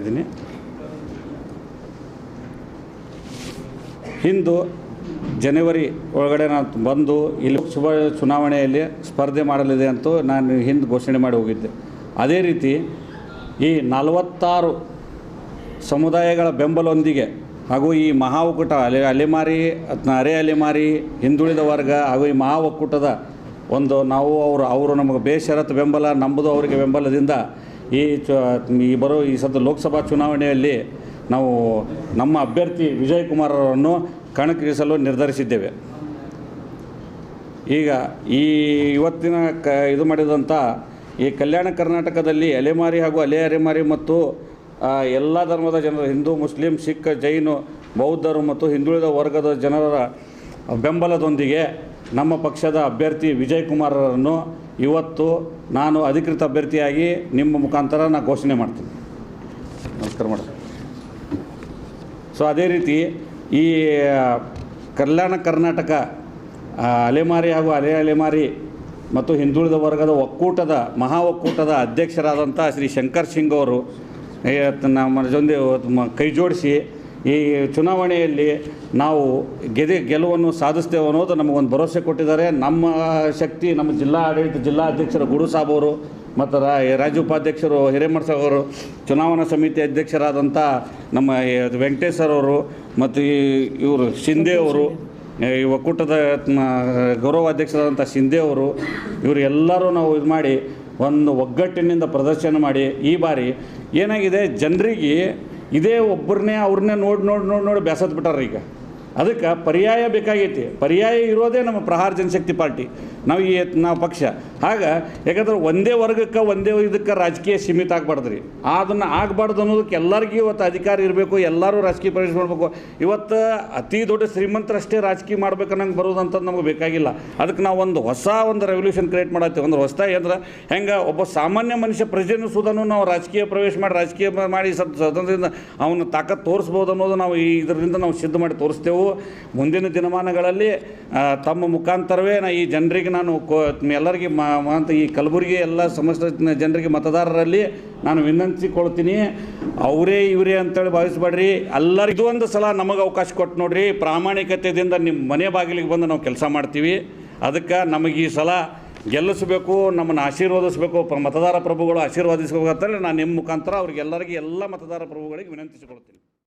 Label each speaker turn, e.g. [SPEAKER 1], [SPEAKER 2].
[SPEAKER 1] ಇದ್ದೀನಿ ಇಂದು ಜನವರಿ ಒಳಗಡೆ ನಾನು ಬಂದು ಇಲ್ಲಿ ಶುಭ ಚುನಾವಣೆಯಲ್ಲಿ ಸ್ಪರ್ಧೆ ಮಾಡಲಿದೆ ಅಂತೂ ನಾನು ಹಿಂದೆ ಘೋಷಣೆ ಮಾಡಿ ಹೋಗಿದ್ದೆ. ಅದೇ ರೀತಿ ಈ ನಲವತ್ತಾರು ಸಮುದಾಯಗಳ ಬೆಂಬಲದೊಂದಿಗೆ ಹಾಗೂ ಈ ಮಹಾ ಒಕ್ಕೂಟ ಅಲೆ ಅಲೆಮಾರಿ ಅರೆ ಅಲೆಮಾರಿ, ಹಿಂದುಳಿದ ವರ್ಗ ಹಾಗೂ ಈ ಮಹಾ ಒಕ್ಕೂಟದ ಒಂದು ನಾವು ಅವರು ಅವರು ನಮಗೆ ಬೇಷರತ್ತು ಬೆಂಬಲ, ನಂಬುದು ಅವರಿಗೆ ಬೆಂಬಲದಿಂದ ಈ ಚ, ಈ ಬರೋ ಈ ಸದ್ಯ ಲೋಕಸಭಾ ಚುನಾವಣೆಯಲ್ಲಿ ನಾವು ನಮ್ಮ ಅಭ್ಯರ್ಥಿ ವಿಜಯ್ ಕುಮಾರ್ ಅವರನ್ನು ಕಣಕ್ಕಿಳಿಸಲು ನಿರ್ಧರಿಸಿದ್ದೇವೆ. ಈಗ ಈ ಇವತ್ತಿನ ಕ, ಇದು ಮಾಡಿದಂಥ ಈ ಕಲ್ಯಾಣ ಕರ್ನಾಟಕದಲ್ಲಿ ಅಲೆಮಾರಿ ಹಾಗೂ ಅಲೆ ಅರೆಮಾರಿ ಮತ್ತು ಎಲ್ಲ ಧರ್ಮದ ಜನರು, ಹಿಂದೂ, ಮುಸ್ಲಿಂ, ಸಿಖ್, ಜೈನು, ಬೌದ್ಧರು ಮತ್ತು ಹಿಂದುಳಿದ ವರ್ಗದ ಜನರ ಬೆಂಬಲದೊಂದಿಗೆ ನಮ್ಮ ಪಕ್ಷದ ಅಭ್ಯರ್ಥಿ ವಿಜಯ್ ಕುಮಾರರನ್ನು ಇವತ್ತು ನಾನು ಅಧಿಕೃತ ಅಭ್ಯರ್ಥಿಯಾಗಿ ನಿಮ್ಮ ಮುಖಾಂತರ ನಾನು ಘೋಷಣೆ ಮಾಡ್ತೀನಿ. ನಮಸ್ಕಾರ ಮಾಡಿ ಸೊ ಅದೇ ರೀತಿ ಈ ಕಲ್ಯಾಣ ಕರ್ನಾಟಕ ಅಲೆಮಾರಿ ಹಾಗೂ ಅಲೆ ಅಲೆಮಾರಿ ಮತ್ತು ಹಿಂದುಳಿದ ವರ್ಗದ ಒಕ್ಕೂಟದ ಮಹಾ ಒಕ್ಕೂಟದ ಅಧ್ಯಕ್ಷರಾದಂಥ ಶ್ರೀ ಶಂಕರ್ ಸಿಂಗ್ ಅವರು ನಮ್ಮ ಜೊತೆ ಕೈ ಜೋಡಿಸಿ ಈ ಚುನಾವಣೆಯಲ್ಲಿ ನಾವು ಗೆದೆ ಗೆಲುವನ್ನು ಸಾಧಿಸ್ತೇವೆ ಅನ್ನೋದು ನಮಗೊಂದು ಭರವಸೆ ಕೊಟ್ಟಿದ್ದಾರೆ. ನಮ್ಮ ಶಕ್ತಿ, ನಮ್ಮ ಜಿಲ್ಲಾ ಆಡಳಿತ ಜಿಲ್ಲಾ ಅಧ್ಯಕ್ಷರು ಗುರು ಸಾಬ್ ಅವರು ಮತ್ತು ರಾಜ್ಯ ಉಪಾಧ್ಯಕ್ಷರು ಅವರು ಚುನಾವಣಾ ಸಮಿತಿ ಅಧ್ಯಕ್ಷರಾದಂಥ ನಮ್ಮ ಈ ವೆಂಕಟೇಶ್ ಸರ್ ಅವರು ಮತ್ತು ಈ ಇವರು ಶಿಂದೆ ಅವರು, ಈ ಒಕ್ಕೂಟದ ಗೌರವ ಗೌರವಾಧ್ಯಕ್ಷರಾದಂಥ ಶಿಂದೆ ಅವರು, ಇವರು ಎಲ್ಲರೂ ನಾವು ಇದು ಮಾಡಿ ಒಂದು ಒಗ್ಗಟ್ಟಿನಿಂದ ಪ್ರದರ್ಶನ ಮಾಡಿ ಈ ಬಾರಿ ಏನಾಗಿದೆ? ಜನರಿಗೆ ಇದೇ ಒಬ್ಬರನ್ನೇ ಅವ್ರನ್ನೇ ನೋಡಿ ನೋಡಿ ನೋಡಿ ನೋಡಿ ಬಿಟ್ಟಾರ ಈಗ ಅದಕ್ಕೆ ಪರ್ಯಾಯ ಬೇಕಾಗೈತಿ. ಪರ್ಯಾಯ ಇರೋದೇ ನಮ್ಮ ಪ್ರಹಾರ ಜನಶಕ್ತಿ ಪಾರ್ಟಿ. ನಾವು ಈ ನಾವು ಪಕ್ಷ. ಆಗ ಯಾಕಂದ್ರೆ ಒಂದೇ ವರ್ಗಕ್ಕೆ ಒಂದೇ ಇದಕ್ಕೆ ರಾಜಕೀಯ ಸೀಮಿತ ಆಗಬಾರ್ದು ರೀ ಅದನ್ನು ಆಗಬಾರ್ದು ಅನ್ನೋದಕ್ಕೆ ಎಲ್ಲರಿಗೂ ಇವತ್ತು ಅಧಿಕಾರ ಇರಬೇಕು, ಎಲ್ಲರೂ ರಾಜಕೀಯ ಪ್ರವೇಶ ಮಾಡಬೇಕು. ಇವತ್ತು ಅತಿ ದೊಡ್ಡ ಶ್ರೀಮಂತರಷ್ಟೇ ರಾಜಕೀಯ ಮಾಡ್ಬೇಕನ್ನಂಗೆ ಅಂತ ನಮಗೆ ಬೇಕಾಗಿಲ್ಲ. ಅದಕ್ಕೆ ನಾವು ಒಂದು ಹೊಸ ಒಂದು ರೆವಲ್ಯೂಷನ್ ಕ್ರಿಯೇಟ್ ಮಾಡತ್ತೀವಿ. ಒಂದು ಹೊಸದಾಗಿ ಅಂದ್ರೆ, ಹೆಂಗೆ ಒಬ್ಬ ಸಾಮಾನ್ಯ ಮನುಷ್ಯ ಪ್ರಜೆಯನ್ನು ಸುಧನು ನಾವು ರಾಜಕೀಯ ಪ್ರವೇಶ ಮಾಡಿ, ರಾಜಕೀಯ ಮಾಡಿ ಸ್ವತಂತ್ರದಿಂದ ಅವನ ತಾಕತ್ ತೋರಿಸ್ಬೋದು ಅನ್ನೋದು ನಾವು ಈ ಇದರಿಂದ ನಾವು ಸಿದ್ಧ ಮಾಡಿ ತೋರಿಸ್ತೇವೆ. ಮುಂದಿನ ದಿನಮಾನಗಳಲ್ಲಿ ತಮ್ಮ ಮುಖಾಂತರವೇ ನಾ ಈ ಜನರಿಗೆ ನಾನು ಎಲ್ಲರಿಗೆ ಅಂತ ಈ ಕಲಬುರಗಿ ಎಲ್ಲ ಸಮಸ್ತ ಜನರಿಗೆ ಮತದಾರರಲ್ಲಿ ನಾನು ವಿನಂತಿಸಿಕೊಳ್ತೀನಿ. ಅವರೇ ಇವರೇ ಅಂತೇಳಿ ಭಾವಿಸ್ಬೇಡ್ರಿ. ಎಲ್ಲರಿಗೂ ಒಂದು ಸಲ ನಮಗೆ ಅವಕಾಶ ಕೊಟ್ಟು ನೋಡ್ರಿ. ಪ್ರಾಮಾಣಿಕತೆಯಿಂದ ನಿಮ್ಮ ಮನೆ ಬಾಗಿಲಿಗೆ ಬಂದು ನಾವು ಕೆಲಸ ಮಾಡ್ತೀವಿ. ಅದಕ್ಕೆ ನಮಗೆ ಈ ಸಲ ಗೆಲ್ಲಿಸಬೇಕು, ನಮ್ಮನ್ನು ಆಶೀರ್ವದಿಸಬೇಕು ಮತದಾರ ಪ್ರಭುಗಳು ಆಶೀರ್ವಾದಿಸಬೇಕು ಅಂತೇಳಿ ನಾನು ನಿಮ್ಮ ಮುಖಾಂತರ ಅವ್ರಿಗೆಲ್ಲರಿಗೆ ಎಲ್ಲ ಮತದಾರ ಪ್ರಭುಗಳಿಗೆ ವಿನಂತಿಸಿಕೊಳ್ತೀನಿ.